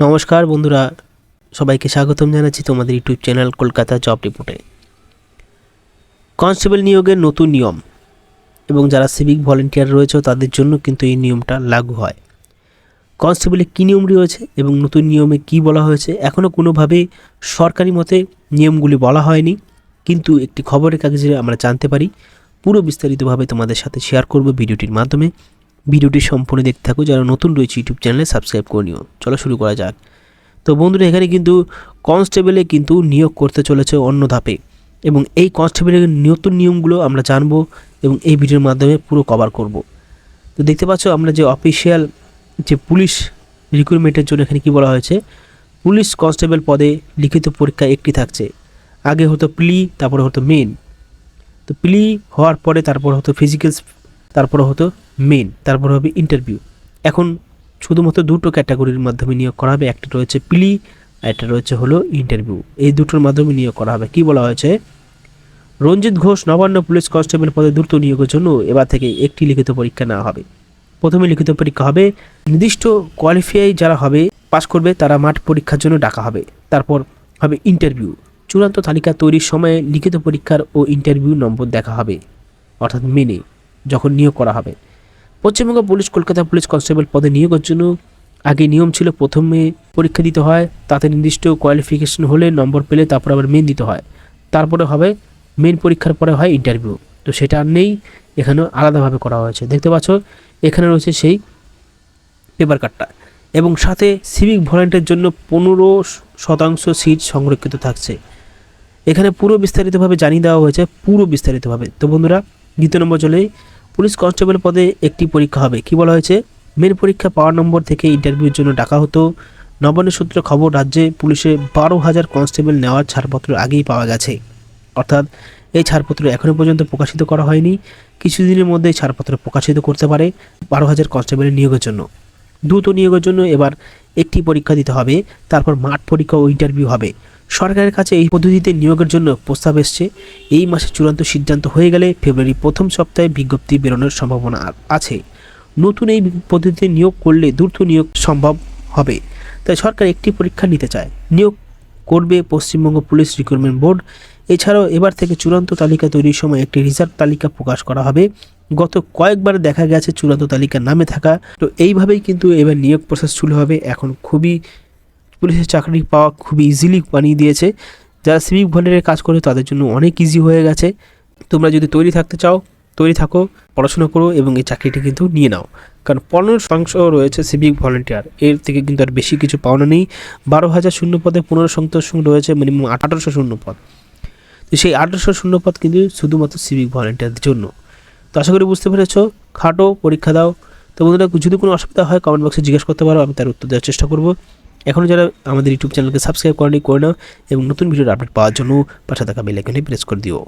নমস্কার বন্ধুরা, সবাইকে স্বাগতম জানাচ্ছি তোমাদের ইউটিউব চ্যানেল কলকাতা জব রিপোর্টে। কনস্টেবল নিয়োগের নতুন নিয়ম, এবং যারা সিভিক ভলেন্টিয়ার রয়েছে তাদের জন্য কিন্তু এই নিয়মটা লাগু হয়। কনস্টেবলে কী নিয়ম রয়েছে এবং নতুন নিয়মে কি বলা হয়েছে এখনও কোনোভাবে সরকারি মতে নিয়মগুলি বলা হয়নি, কিন্তু একটি খবরের কাগজে আমরা জানতে পারি। পুরো বিস্তারিতভাবে তোমাদের সাথে শেয়ার করব ভিডিওটির মাধ্যমে। ভিডিওটি সম্পূর্ণ দেখতে থাকো। যারা নতুন রয়েছে ইউটিউব চ্যানেলে সাবস্ক্রাইব করে নিও। চলো শুরু করা যাক। তো বন্ধুরা, এখানে কিন্তু কনস্টেবলে কিন্তু নিয়োগ করতে চলেছে অন্য ধাপে। এবং এই কনস্টেবলের নতুন নিয়মগুলো আমরা জানব এবং এই ভিডিওর মাধ্যমে পুরো কভার করব। তো দেখতে পাচ্ছ, আমরা যে অফিসিয়াল যে পুলিশ রিক্রুটমেন্টের জন্য এখানে কি বলা হয়েছে, পুলিশ কনস্টেবল পদে লিখিত পরীক্ষা একটি থাকছে। আগে হতো প্লি তারপরে হতো মেন তো প্লি হওয়ার পরে, তারপর হতো ফিজিক্যালস তারপরে হতো মেন তারপর হবে ইন্টারভিউ এখন শুধুমাত্র দুটো ক্যাটাগরির মাধ্যমে নিয়োগ করা হবে, একটা রয়েছে প্লি একটা রয়েছে হলো ইন্টারভিউ এই দুটোর মাধ্যমে নিয়োগ করা হবে। কি বলা হয়েছে? রঞ্জিত ঘোষ, নবান্ন পুলিশ কনস্টেবল পদে দ্রুত নিয়োগের জন্য এবার থেকে একটি লিখিত পরীক্ষা নেওয়া হবে। প্রথমে লিখিত পরীক্ষা হবে, নির্দিষ্ট কোয়ালিফাই যারা হবে পাস করবে, তারা মাঠ পরীক্ষার জন্য ডাকা হবে। তারপর হবে ইন্টারভিউ চূড়ান্ত তালিকা তৈরির সময়ে লিখিত পরীক্ষার ও ইন্টারভিউ নম্বর দেখা হবে, অর্থাৎ মেনে যখন নিয়োগ করা হবে। Paschimbanga police, Kolkata police constable পদে নিয়োগের জন্য আগে নিয়ম ছিল প্রথমে পরীক্ষা দিতে হয়, তাতে নির্দিষ্ট কোয়ালিফিকেশন হলে নম্বর পেলে তারপর আবার মেন দিতে হয়। তারপরে হবে মেন পরীক্ষার পরে হয় ইন্টারভিউ তো সেটা আর নেই, এখানেও আলাদাভাবে করা হয়েছে। দেখতে পাচ্ছ, এখানে রয়েছে সেই পেপার কার্ডটা এবং সাথে সিভিক ভলেন্টের জন্য পনেরো শতাংশ সিট সংরক্ষিত থাকছে। এখানে পুরো বিস্তারিতভাবে জানিয়ে দেওয়া হয়েছে, পুরো বিস্তারিতভাবে। তো বন্ধুরা, দ্বিতীয় নম্বর চলে পুলিশ কনস্টেবল পদে একটি পরীক্ষা হবে। কি বলা হয়েছে? মেন পরীক্ষা পাওয়ার নম্বর থেকে ইন্টারভিউর জন্য ডাকা হতো। নবান্ন সূত্রে খবর, রাজ্যে পুলিশে বারো হাজার কনস্টেবল নেওয়ার ছাড়পত্র আগেই পাওয়া গেছে। অর্থাৎ এই ছাড়পত্র এখনও পর্যন্ত প্রকাশিত করা হয়নি। কিছুদিনের মধ্যে ছাড়পত্র প্রকাশিত করতে পারে বারো হাজার কনস্টেবলের নিয়োগের জন্য। দ্রুত নিয়োগের জন্য এবার একটি পরীক্ষা দিতে হবে, তারপর মাঠ পরীক্ষা ও ইন্টারভিউ হবে। সরকারের কাছে এই পদ্ধতিতে নিয়োগের জন্য প্রস্তাব এসছে। এই মাসে চূড়ান্ত সিদ্ধান্ত হয়ে গেলে ফেব্রুয়ারি প্রথম সপ্তাহে বিজ্ঞপ্তি বেরোনোর সম্ভাবনা আছে। নতুন এই পদ্ধতিতে নিয়োগ করলে দ্রুত নিয়োগ সম্ভব হবে। তাই সরকার একটি পরীক্ষা নিতে চায়। নিয়োগ করবে পশ্চিমবঙ্গ পুলিশ রিক্রুটমেন্ট বোর্ড। এছাড়াও এবার থেকে চূড়ান্ত তালিকা তৈরির সময় একটি রিজার্ভ তালিকা প্রকাশ করা হবে। গত কয়েকবার দেখা গেছে চূড়ান্ত তালিকার নামে থাকা। তো এইভাবেই কিন্তু এবার নিয়োগ প্রসেস শুরু হবে। এখন খুবই পুলিশের চাকরি পাওয়া খুবই ইজিলি বানিয়ে দিয়েছে। যারা সিভিক ভলেন্টিয়ারের কাজ করে তাদের জন্য অনেক ইজি হয়ে গেছে। তোমরা যদি তৈরি থাকতে চাও, তৈরি থাকো, পড়াশোনা করো এবং এই চাকরিটি কিন্তু নিয়ে নাও। কারণ পনেরো শতাংশ রয়েছে সিভিক ভলেন্টিয়ার এর থেকে কিন্তু আর বেশি কিছু পাওনা নেই। বারো হাজার শূন্য পদে পনেরো শতাংশ রয়েছে মিনিমাম আঠারোশো শূন্য পদ। তো সেই আঠারোশো শূন্য পদ কিন্তু শুধুমাত্র সিভিক ভলেন্টিয়ারদের জন্য। তো আশা করি বুঝতে পেরেছ। খাটো, পরীক্ষা দাও। তো বন্ধুরা, যদি কোনো অসুবিধা হয় কমেন্ট বক্সে জিজ্ঞেস করতে পারো, আমি তার উত্তর দেওয়ার চেষ্টা করব। এখনও যারা আমাদের ইউটিউব চ্যানেলকে সাবস্ক্রাইব করেনি, করে নাও এবং নতুন ভিডিওর আপডেট পাওয়ার জন্য পাশে থাকা বেলাইকনে প্রেস করে দিও।